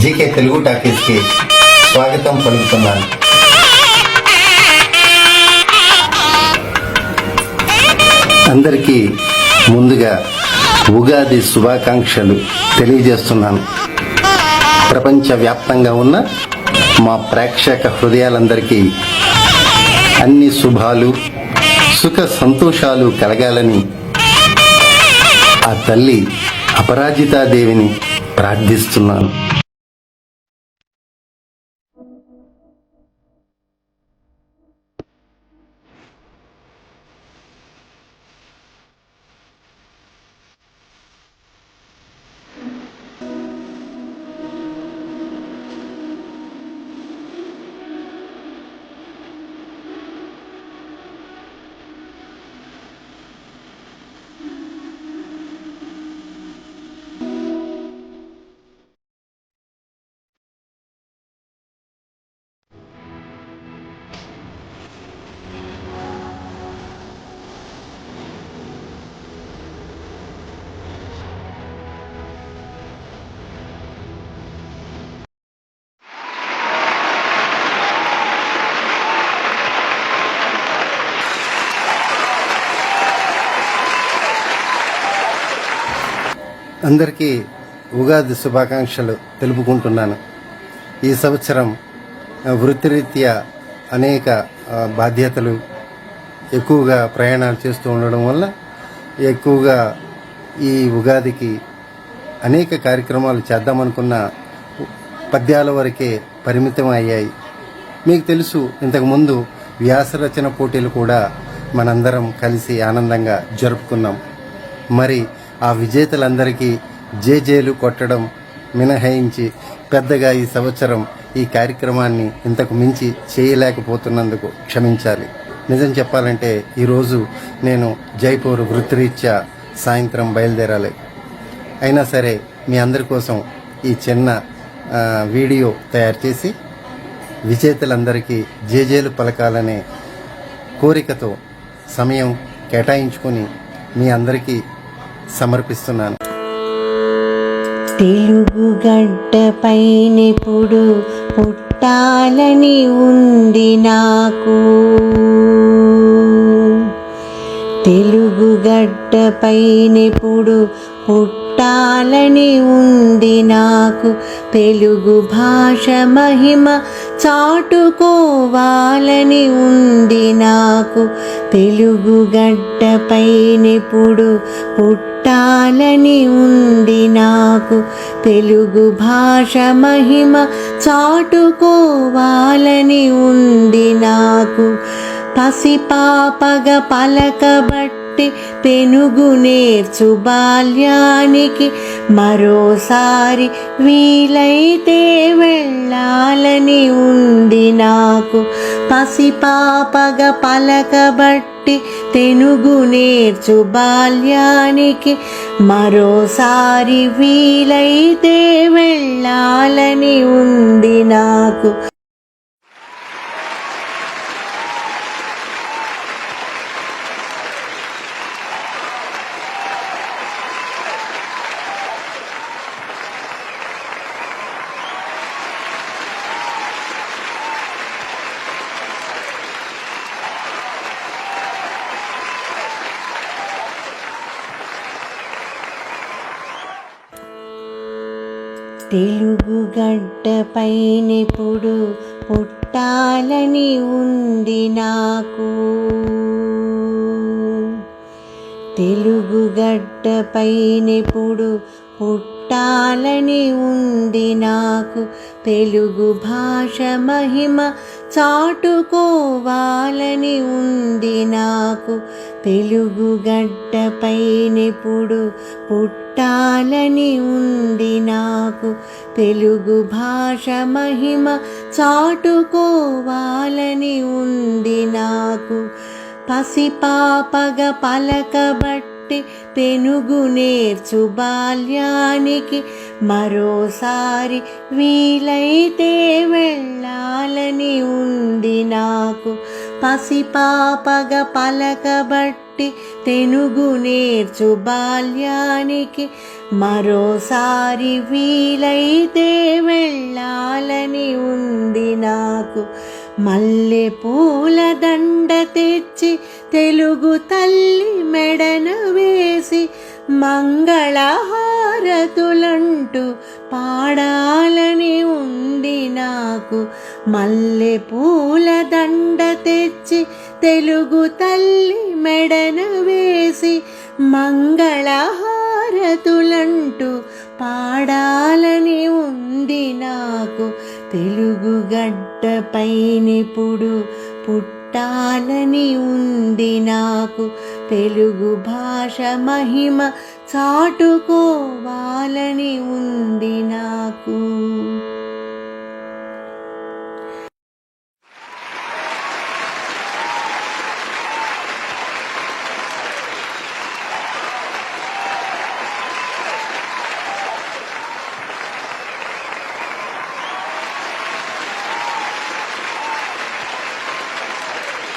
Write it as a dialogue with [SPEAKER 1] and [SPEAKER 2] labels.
[SPEAKER 1] GK Telugu టాకీస్కి స్వాగతం పలుకుతున్నాను. అందరికీ ముందుగా ఉగాది శుభాకాంక్షలు తెలియజేస్తున్నాను. ప్రపంచవ్యాప్తంగా ఉన్న మా ప్రేక్షక హృదయాలందరికీ అన్ని శుభాలు సుఖ సంతోషాలు కలగాలని ఆ తల్లి అపరాజితాదేవిని ప్రార్థిస్తున్నాను. అందరికీ ఉగాది శుభాకాంక్షలు తెలుపుకుంటున్నాను. ఈ సంవత్సరం వృత్తిరీత్యా అనేక బాధ్యతలు ఎక్కువగా ప్రయాణాలు చేస్తూ ఉండడం వల్ల ఎక్కువగా ఈ ఉగాదికి అనేక కార్యక్రమాలు చేద్దామనుకున్న పద్యాల వరకే పరిమితం అయ్యాయి. మీకు తెలుసు ఇంతకుముందు వ్యాసరచన పోటీలు కూడా మనందరం కలిసి ఆనందంగా జరుపుకున్నాం. మరి ఆ విజేతలందరికీ జేజేలు కొట్టడం మినహాయించి పెద్దగా ఈ సంవత్సరం ఈ కార్యక్రమాన్ని ఇంతకు మించి చేయలేకపోతున్నందుకు క్షమించాలి. నిజం చెప్పాలంటే ఈరోజు నేను జైపూర్ వృత్తిరీత్యా సాయంత్రం బయలుదేరాలి. అయినా సరే మీ అందరి కోసం ఈ చిన్న వీడియో తయారు చేసి విజేతలందరికీ జేజేలు పలకాలనే కోరికతో సమయం కేటాయించుకొని మీ అందరికీ సమర్పిస్తున్నాను.
[SPEAKER 2] తెలుగు గడ్డపైనెప్పుడు పుట్టాలని ఉంది నాకు. తెలుగు గడ్డపైనెప్పుడు పుట్టాలని ఉంది నాకు. తెలుగు భాష మహిమ చాటుకోవాలని ఉంది నాకు. తెలుగు గడ్డపైనెప్పుడు పుట్టాలని ఉంది నాకు. తెలుగు భాష మహిమ చాటుకోవాలని ఉంది నాకు. పసిపాపగ పలకబట్టి పెనుగు నేర్చు బాల్యానికి మరోసారి వీలైతే వెళ్ళాలని ఉంది నాకు పసిపాపగ పలకబట్టి తెనుగు నేర్చు బాల్యానికి మరోసారి వీలైతే వెళ్ళాలని ఉంది నాకు తెలుగు గడ్డపైనెప్పుడు పుట్టాలని ఉంది నాకు. తెలుగుగడ్డపైనెప్పుడు పుట్టాలని ఉంది నాకు. తెలుగు భాష మహిమ చాటుకోవాలని ఉంది నాకు. తెలుగు గడ్డపైనెప్పుడు పుట్టాలని ఉంది నాకు. తెలుగు భాష మహిమ చాటుకోవాలని ఉంది నాకు. పసిపాపగ పలకబట్టి పెనుగు నేర్చు బాల్యానికి మరోసారి వీలైతే వెళ్ళాలని ఉంది నాకు. పసిపాపగ పలకబట్టి తెనుగు నేర్చు బాల్యానికి మరోసారి వీలైతే వెళ్ళాలని ఉంది నాకు మల్లె పూల దండ తెచ్చి తెలుగు తల్లి మెడన వేసి మంగళహారతులంటూ పాడాలని ఉంది నాకు. మల్లె పూల దండ తెచ్చి తెలుగు తల్లి మెడన వేసి మంగళహారతులంటూ పాడాలని ఉంది నాకు. తెలుగు గడ్డపైనిప్పుడు పుట్టాలని ఉంది నాకు. తెలుగు భాష మహిమ చాటుకోవాలని ఉంది నాకు.